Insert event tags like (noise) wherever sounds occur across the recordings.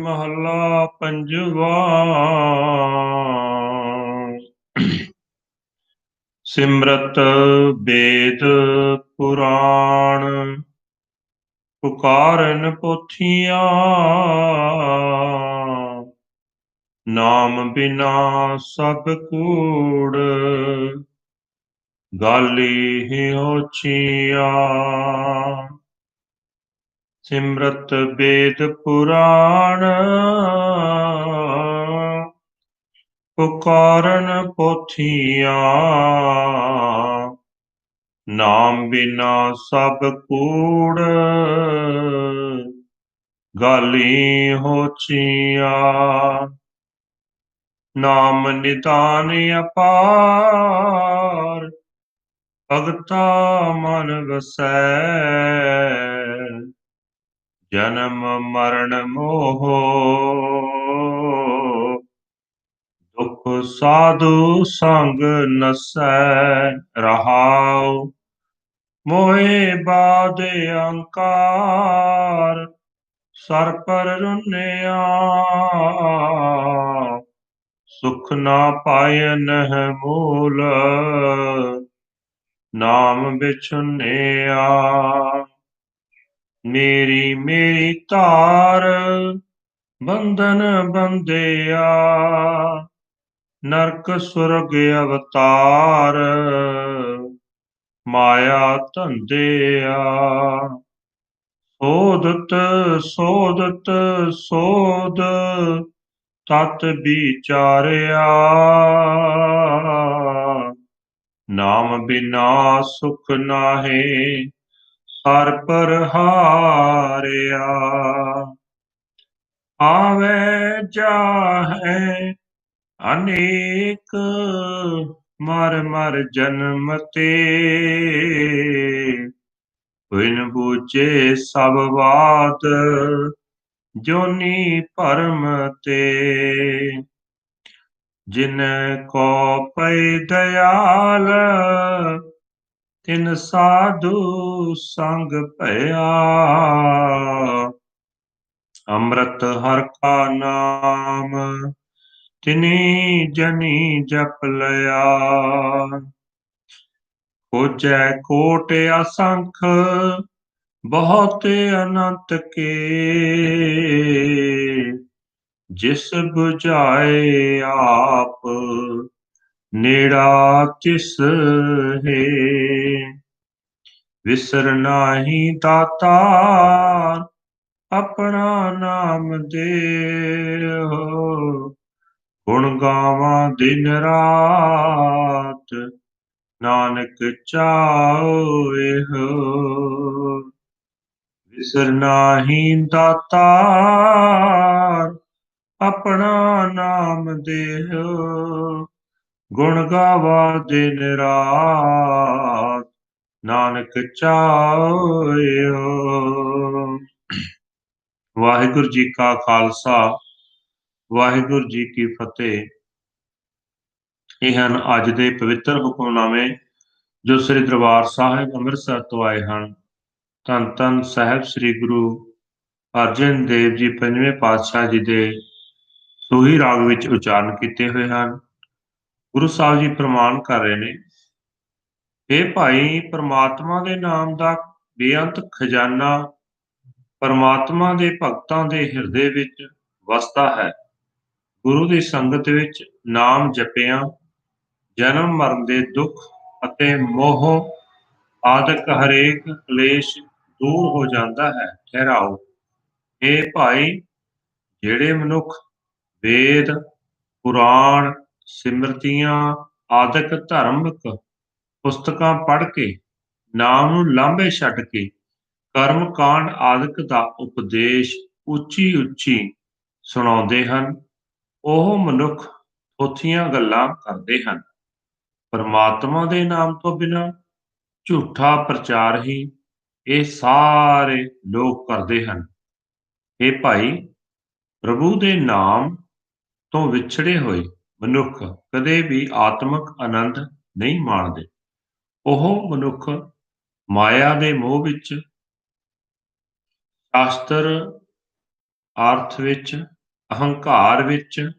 ਮਹੱਲਾ ਪੰਜਵਾ। ਸਿਮਰਤ ਬੇਦ ਪੁਰਾਣ ਪੁਕਾਰਨ ਪੋਥੀਆਂ ਨਾਮ ਬਿਨਾ ਸਭ ਕੂੜ ਗਾਲੀ ਹੀ ਹੋਚੀਆਂ ਸਿਮਰਤ ਵੇਦ ਪੁਰਾਣ। ਪੁਕਾਰਨ ਪੋਥੀਆਂ। ਨਾਮ ਬਿਨਾ ਸਭ ਕੂੜ। ਗਾਲੀ ਹੋਚੀਆਂ। ਨਾਮ ਨਿਦਾਨ ਅਪਾਰ। ਭਗਤਾ ਮਨ ਵਸੈ। ਜਨਮ ਮਰਨ ਮੋਹ। ਦੁਖ ਸਾਧੂ ਸੰਗ ਨਸੈ ਰਹਾਉ। ਮੋਏ ਬਾਦ ਅੰਕਾਰ, ਸਰ ਪਰ ਰੁਨਿਆ। ਸੁਖ ਨਾ ਪਾਇਨ ਹੈ ਮੂਲ, ਨਾਮ ਵਿਛੁਨਿਆ ਮੇਰੀ ਮੇਰੀ ਧਾਰ, ਬੰਧਨ ਬੰਦਿਆ ਨਰਕ ਸੁਰਗ ਅਵਤਾਰ, ਮਾਇਆ ਧੰਦਿਆ। ਸੋਦਤ ਸੋਦਤ ਸੋਦ ਤਤ ਵਿਚਾਰਿਆ। ਨਾਮ ਬਿਨਾ ਸੁਖ ਨਾਹੀ ਹਰ ਪਰ ਹਾਰਿਆ ਆਵੇ ਜਾਹੇ ਅਨੇਕ ਮਰ ਮਰ ਜਨਮ ਤੇ। ਬਿਨ ਬੂਝੇ ਸਭ ਬਾਤ ਜੋਨੀ ਭਰਮ ਤੇ। ਜਿਨ ਕੋ ਪੈ ਦਇਆਲ ਤਿਨ ਸਾਧੂ ਸੰਗ ਭਇਆ। ਅੰਮ੍ਰਿਤ ਹਰ ਕਾ ਨਾਮ, ਤਿਨੀ ਜਨੀ ਜਪ ਲਿਆ। ਖੋਜੈ ਕੋਟ ਅਸੰਖ, ਬਹੁਤ ਅਨੰਤ ਕੇ। ਜਿਸ 부ਝਾਏ ਆਪ, ਨੇੜਾ ਤਿਸ ਹੈ। ਵਿਸਰ ਨਾਹੀ ਦਾਤਾਰ ਆਪਣਾ ਨਾਮ ਦੇਹੁ ਗੁਣ ਗਾਵਾਂ ਦਿਨ ਰਾਤ, ਨਾਨਕ ਚਾਉਏ ਹੋ। ਵਿਸਰ ਨਾਹੀ ਦਾਤਾਰ ਆਪਣਾ ਨਾਮ ਦੇਹੁ ਗੁਣ ਗਾਵਾ ਦਿਨ ਰਾਤ ਨਾਨਕ ਚਾਹਿਓ ਵਾਹਿਗੁਰੂ ਜੀ ਕਾ ਖਾਲਸਾ, ਵਾਹਿਗੁਰੂ ਜੀ ਕੀ ਫਤਿਹ। ਇਹ ਹਨ ਅੱਜ ਦੇ ਪਵਿੱਤਰ ਹੁਕਮਨਾਮੇ ਜੋ ਸ੍ਰੀ ਦਰਬਾਰ ਸਾਹਿਬ ਅੰਮ੍ਰਿਤਸਰ ਤੋਂ ਆਏ ਹਨ। ਧੰਨ ਧੰਨ ਸਾਹਿਬ ਸ੍ਰੀ ਗੁਰੂ ਅਰਜਨ ਦੇਵ ਜੀ ਪੰਜਵੇਂ ਪਾਤਸ਼ਾਹ ਜੀ ਦੇ ਸੋਹੀ ਰਾਗ ਵਿੱਚ ਉਚਾਰਨ ਕੀਤੇ ਹੋਏ ਹਨ। ਗੁਰੂ ਸਾਹਿਬ ਜੀ ਪ੍ਰਮਾਣ ਕਰ ਰਹੇ ਨੇ। ਇਹ ਭਾਈ, ਪਰਮਾਤਮਾ ਦੇ ਨਾਮ ਦਾ ਬੇਅੰਤ ਖਜ਼ਾਨਾ ਪਰਮਾਤਮਾ ਦੇ ਭਗਤਾਂ ਦੇ ਹਿਰਦੇ ਵਿੱਚ ਵਸਦਾ ਹੈ। ਗੁਰੂ ਦੀ ਸੰਗਤ ਵਿੱਚ ਨਾਮ ਜਪਿਆ, ਜਨਮ ਮਰਨ ਦੇ ਦੁੱਖ ਅਤੇ ਮੋਹ ਆਦਿਕ ਹਰੇਕ ਕਲੇਸ਼ ਦੂਰ ਹੋ ਜਾਂਦਾ ਹੈ। ਠਹਿਰਾਓ। ਇਹ ਭਾਈ, ਜਿਹੜੇ ਮਨੁੱਖ ਵੇਦ, ਪੁਰਾਣ, ਸਿਮਰਤੀਆਂ ਆਦਿਕ ਧਾਰਮਿਕ ਪੁਸਤਕਾਂ ਪੜ੍ਹ ਕੇ, ਨਾਮ ਨੂੰ ਲਾਂਭੇ ਛੱਡ ਕੇ, ਕਰਮ ਕਾਂਡ ਆਦਿਕ ਦਾ ਉਪਦੇਸ਼ ਉੱਚੀ ਉੱਚੀ ਸੁਣਾਉਂਦੇ ਹਨ। ਉਹ ਮਨੁੱਖ ਥੋਥੀਆਂ ਗੱਲਾਂ ਕਰਦੇ ਹਨ। ਪਰਮਾਤਮਾ ਦੇ ਨਾਮ ਤੋਂ ਬਿਨਾਂ ਝੂਠਾ ਪ੍ਰਚਾਰ ਹੀ ਇਹ ਸਾਰੇ ਲੋਕ ਕਰਦੇ ਹਨ। ਇਹ ਭਾਈ, ਪ੍ਰਭੂ ਦੇ ਨਾਮ ਤੋਂ ਵਿਛੜੇ ਹੋਏ ਮਨੁੱਖ ਕਦੇ ਵੀ ਆਤਮਿਕ ਆਨੰਦ ਨਹੀਂ ਮਾਣਦੇ। ਉਹ ਮਨੁੱਖ ਮਾਇਆ ਦੇ ਮੋਹ ਵਿੱਚ, ਸ਼ਾਸਤਰ ਅਰਥ ਵਿੱਚ, ਅਹੰਕਾਰ ਵਿੱਚ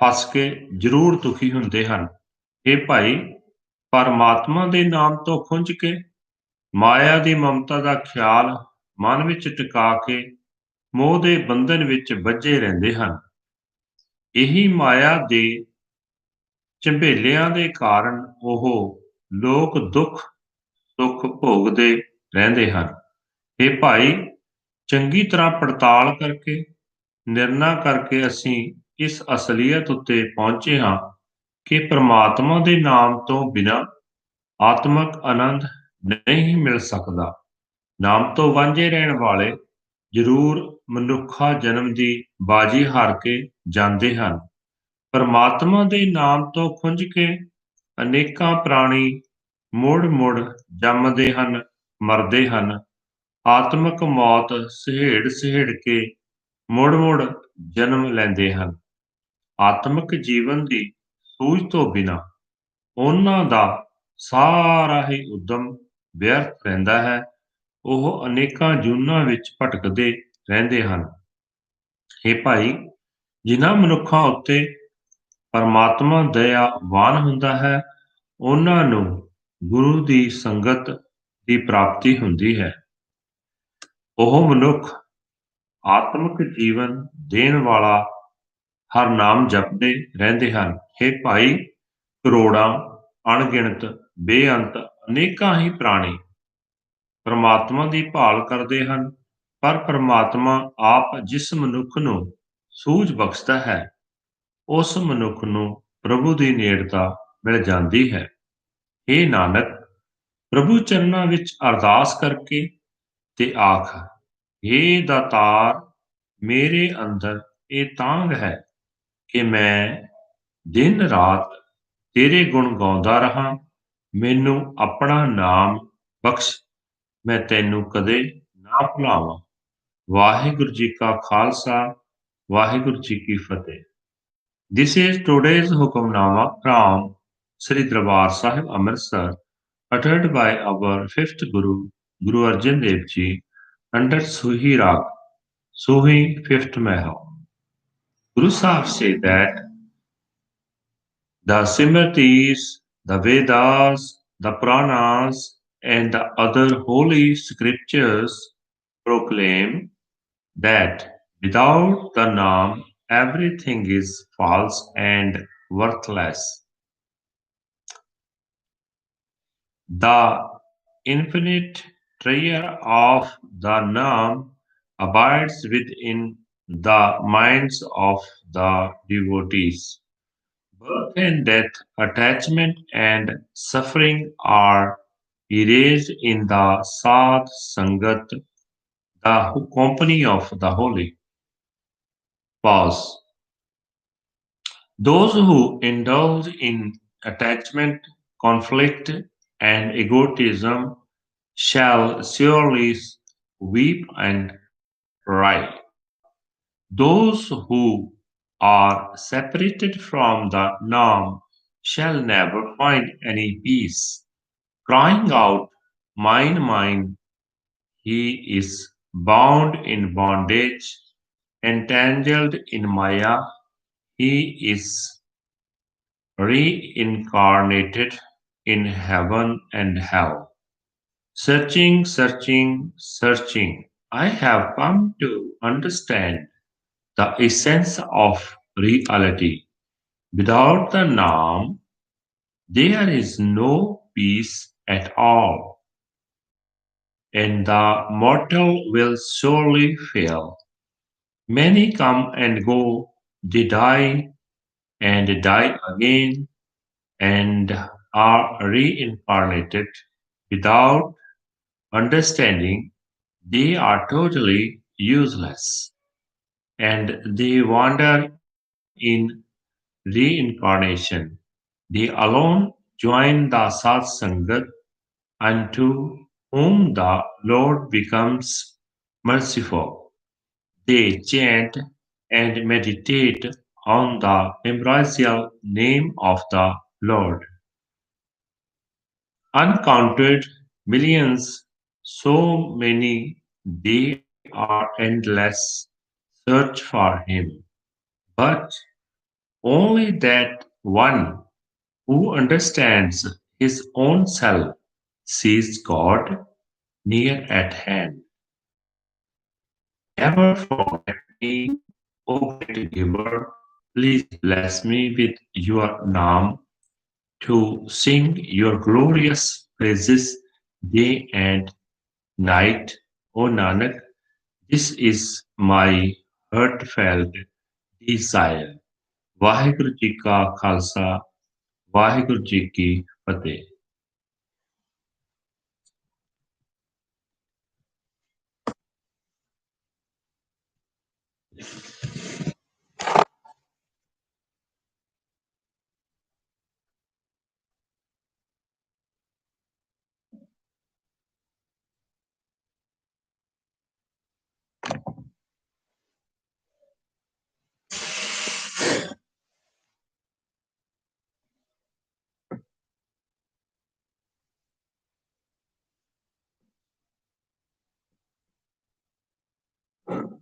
ਫਸ ਕੇ ਜ਼ਰੂਰ ਦੁਖੀ ਹੁੰਦੇ ਹਨ। ਇਹ ਭਾਈ, ਪਰਮਾਤਮਾ ਦੇ ਨਾਮ ਤੋਂ ਖੁੰਝ ਕੇ ਮਾਇਆ ਦੀ ਮਮਤਾ ਦਾ ਖਿਆਲ ਮਨ ਵਿੱਚ ਟਿਕਾ ਕੇ ਮੋਹ ਦੇ ਬੰਧਨ ਵਿੱਚ ਵੱਜੇ ਰਹਿੰਦੇ ਹਨ। ਇਹੀ ਮਾਇਆ ਦੇ ਝੰਬੇਲਿਆਂ ਦੇ ਕਾਰਨ ਉਹ ਲੋਕ ਦੁੱਖ, ਸੁੱਖ ਭੋਗਦੇ ਰਹਿੰਦੇ ਹਨ। ਇਹ ਭਾਈ, ਚੰਗੀ ਤਰ੍ਹਾਂ ਪੜਤਾਲ ਕਰਕੇ, ਨਿਰਣਾ ਕਰਕੇ ਅਸੀਂ ਇਸ ਅਸਲੀਅਤ ਉੱਤੇ ਪਹੁੰਚੇ ਹਾਂ ਕਿ ਪ੍ਰਮਾਤਮਾ ਦੇ ਨਾਮ ਤੋਂ ਬਿਨਾਂ ਆਤਮਿਕ ਆਨੰਦ ਨਹੀਂ ਮਿਲ ਸਕਦਾ। ਨਾਮ ਤੋਂ ਵਾਂਝੇ ਰਹਿਣ ਵਾਲੇ ਜ਼ਰੂਰ ਮਨੁੱਖਾ ਜਨਮ ਦੀ ਬਾਜੀ ਹਾਰ ਕੇ ਜਾਂਦੇ ਹਨ। ਪਰਮਾਤਮਾ ਦੇ ਨਾਮ ਤੋਂ ਖੁੰਝ ਕੇ ਅਨੇਕਾਂ ਪ੍ਰਾਣੀ ਮੁੜ-ਮੁੜ ਜੰਮਦੇ ਹਨ, ਮਰਦੇ ਹਨ। ਆਤਮਿਕ ਮੌਤ ਸਹੇੜ-ਸਹੇੜ ਕੇ ਮੁੜ-ਮੁੜ ਜਨਮ ਲੈਂਦੇ ਹਨ। ਆਤਮਿਕ ਜੀਵਨ ਦੀ ਸੂਝ ਤੋਂ ਬਿਨਾਂ ਉਹਨਾਂ ਦਾ ਸਾਰਾ ਹੀ ਉਦਮ ਵਿਅਰਥ ਰਹਿੰਦਾ ਹੈ। ਉਹ ਅਨੇਕਾਂ ਜੂਨਾਂ ਵਿੱਚ ਭਟਕਦੇ ਰਹਿੰਦੇ ਹਨ। ਇਹ ਭਾਈ, ਜਿਨ੍ਹਾਂ ਮਨੁੱਖਾਂ ਉੱਤੇ ਪਰਮਾਤਮਾ ਦਇਆਵਾਨ ਹੁੰਦਾ ਹੈ, ਉਹਨਾਂ ਨੂੰ ਗੁਰੂ ਦੀ ਸੰਗਤ ਦੀ ਪ੍ਰਾਪਤੀ ਹੁੰਦੀ ਹੈ। ਉਹ ਮਨੁੱਖ ਆਤਮਿਕ ਜੀਵਨ ਦੇਣ ਵਾਲਾ ਹਰ ਨਾਮ ਜਪਦੇ ਰਹਿੰਦੇ ਹਨ। हे ਭਾਈ, ਕਰੋੜਾਂ, ਅਣਗਿਣਤ, ਬੇਅੰਤ, ਅਨੇਕਾਂ ਹੀ ਪ੍ਰਾਣੀ ਪਰਮਾਤਮਾ ਦੀ ਭਾਲ ਕਰਦੇ ਹਨ, ਪਰ ਪਰਮਾਤਮਾ ਆਪ ਜਿਸ ਮਨੁੱਖ ਨੂੰ ਸੂਝ ਬਖਸ਼ਦਾ ਹੈ ਉਸ ਮਨੁੱਖ ਨੂੰ ਪ੍ਰਭੂ ਦੀ ਨੇੜਤਾ ਮਿਲ ਜਾਂਦੀ ਹੈ। हे ਨਾਨਕ, ਪ੍ਰਭੂ ਚਰਨਾਂ ਵਿੱਚ ਅਰਦਾਸ ਕਰਕੇ ਤੇ ਆਖ हे ਦਾਤਾਰ, ਮੇਰੇ ਅੰਦਰ ਇਹ ਤਾਂਗ ਹੈ ਕਿ ਮੈਂ ਦਿਨ ਰਾਤ ਤੇਰੇ ਗੁਣ ਗਾਉਂਦਾ ਰਹਾ, ਮੈਨੂੰ ਆਪਣਾ ਨਾਮ ਬਖਸ਼, ਮੈਂ ਤੈਨੂੰ ਕਦੇ ਨਾ ਭੁਲਾਵਾਂ। ਵਾਹਿਗੁਰੂ ਜੀ ਕਾ ਖਾਲਸਾ, ਵਾਹਿਗੁਰੂ ਜੀ ਕੀ ਫਤਿਹ। This is today's Hukamnama from Sri Darbar Sahib Amritsar, uttered by our fifth Guru, Guru Arjan Dev Ji, under Suhi Rag, Suhi fifth Mahal. Guru Sahib said that the Simritis, the Vedas, the Puranas, and the other holy scriptures proclaim that without the Naam, everything is false and worthless. The infinite treasure of the Naam abides within the minds of the devotees. Birth and death, attachment and suffering are erased in the Sad Sangat, the company of the holy. Pause. Those who indulge in attachment, conflict, and egotism shall surely weep and cry. Those who are separated from the Nam shall never find any peace. Crying out, Mine, mine, he is bound in bondage, entangled in Maya, he is reincarnated in heaven and hell. Searching, searching, searching, I have come to understand the essence of reality. Without the Naam, there is no peace at all. and the mortal will surely fail. Many come and go, they die and die again and are reincarnated without understanding they are totally useless and they wander in reincarnation. They alone join the Satsangat unto whom the Lord becomes merciful. They chant and meditate on the ambrosial name of the Lord. Uncounted millions, so many they are endless, search for him. But only that one who understands his own self sees God near at hand Never forget me, O great giver. Please bless me with your name to sing your glorious praises day and night. O Nanak, this is my heartfelt desire. Waheguru ji ਕਾ ਖਾਲਸਾ ਵਾਹਿਗੁਰੂ ਜੀ ਕੀ ਫਤਿਹ Mm-hmm. (clears throat)